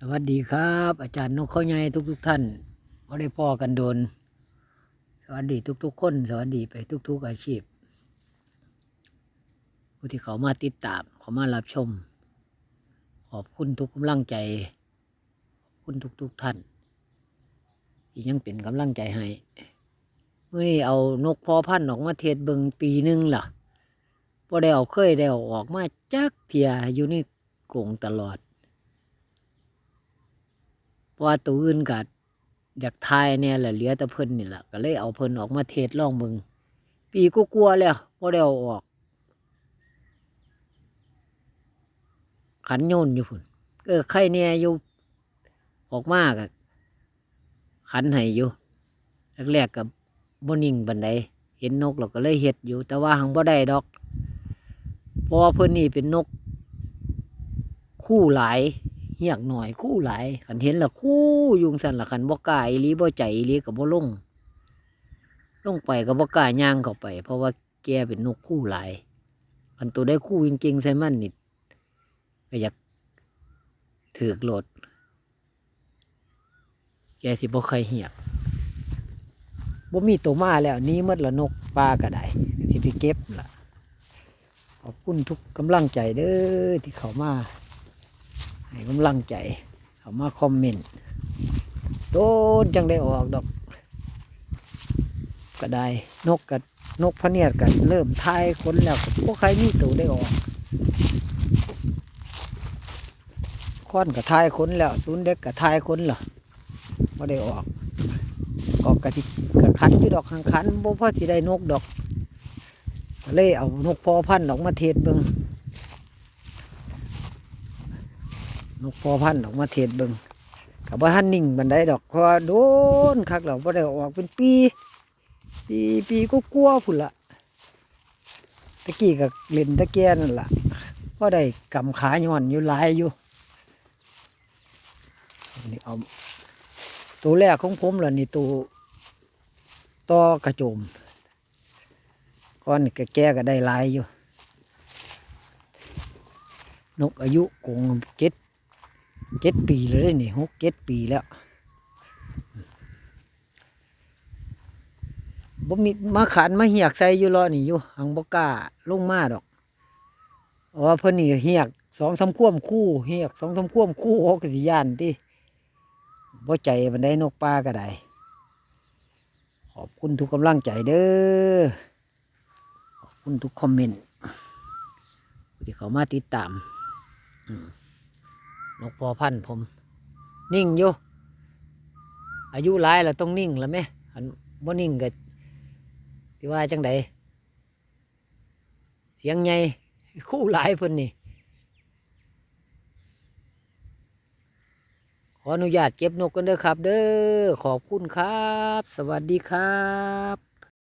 สวัสดีครับ อาจารย์นกเข้าใหญ่ทุกทุกๆท่านก็ได้พ่อกันโดน สวัสดีทุก ๆ คน สวัสดีไปทุก ๆ อาชีพ ผู้ที่เขามาติดตามเขามารับชม ขอบคุณทุกกำลังใจ ขอบคุณทุก ๆ ท่านที่ยังเป็นกำลังใจให้เมื่อนี้เอานกพอพันธุ์ออกมาเทศเบิงปีหนึงล่ะพอได้เอาเคยได้เอาออกมาจักเทียอยู่ในกรงตลอด เพราะว่าตัวอื่นก็อยากทายเนี่ยแหละเหลือแต่เพิ่นนี่แหละก็เลยเอาเพิ่นออกมาเทศลองเบิงปีก็กลัวแล้วพอได้เอาออก ขันโยนอยู่พุ่นเออใครเนี่ยอยู่ออกมากขันให้อยู่แรกๆกับบนิ่งบันไดเห็นนกเราก็เลยเห็ดอยู่ แต่ว่าหังบ่ได้ดอก เพราะว่าเพิ่นนี่เป็นนกคู่หลาย เหียกหน่อยคู่หลายขันเห็นละคู่ยุงสันละขันบ่กาอีหลีบ่ใจลีกับบ่ลงลงไปกับบ่กายย่างเข้าไป เพราะว่าแกเป็นนกคู่หลายขันตัวได้คู่จริงๆใส่มันนี่ก็อยากถือกโหลด แกสิบ่เคยเหียกบ่มีตัวมาแล้วหนี้มดละนกปลาก็ได้สิไปเก็บล่ะขอบคุณทุกกำลังใจเด้อที่เขามา ให้กำลังใจเขามาคอมเมนต์โดนจังได้ออกดอก ก็ได้นกกับนกพะเนียดกันเริ่มทายคนแล้วพวกใครมีตัวได้ออกค้อนกับทายคนแล้วตุนเด็กกับทายคนเหรอไม่ได้ออกออกกะทิกะคันอยู่ดอกขังคันบ่พอสิได้นกดอกเลยเอานกพอพันธุ์ออกมาเทศเบิง นกพอพันออกมาเทศเบิงกับว่าท่านนิ่งบันไดดอกเพราะว่าโดนคักเราบ่ได้ออกเป็นปี ปีปีก็กลัวพุ่นละตะกี้กับเล่นตะแกนั่นละก็ได้กำขาย้อนอยู่หลายอยู่นี่เอาตัวแรกของผมล่ะนี่ตัวต่อกระโจมก้อนนี่ก็แก่ก็ได้หลายอยู่นกอายุกงเจ็ด เจ็ดปีแล้วเด้นี่หกเจ็ดปีแล้วบ่มีมาขันมาเหียกใส่อยู่รอนี่อยู่หังบกล้าลงมาดอกเพราะว่าเพิ่นนี่เหียกสองสามควมคู่เหียกสองสามควมคู่เขาก็สิย่านติบ่ใจมันได้นกป่าก็ได้ขอบคุณทุกกำลังใจเด้อขอบคุณทุกคอมเมนต์ที่เขามาติดตาม อืม นกพอพันผม นิ่งอยู่ อายุหลายแล้วต้องนิ่งแล้วไหมอันบ่นิ่งก็สิว่าจังใดเสียงใหญ่คู่หลายเพิ่นนี่ ขออนุญาตเก็บนกกันเด้อครับ เด้อขอบคุณครับ สวัสดีครับ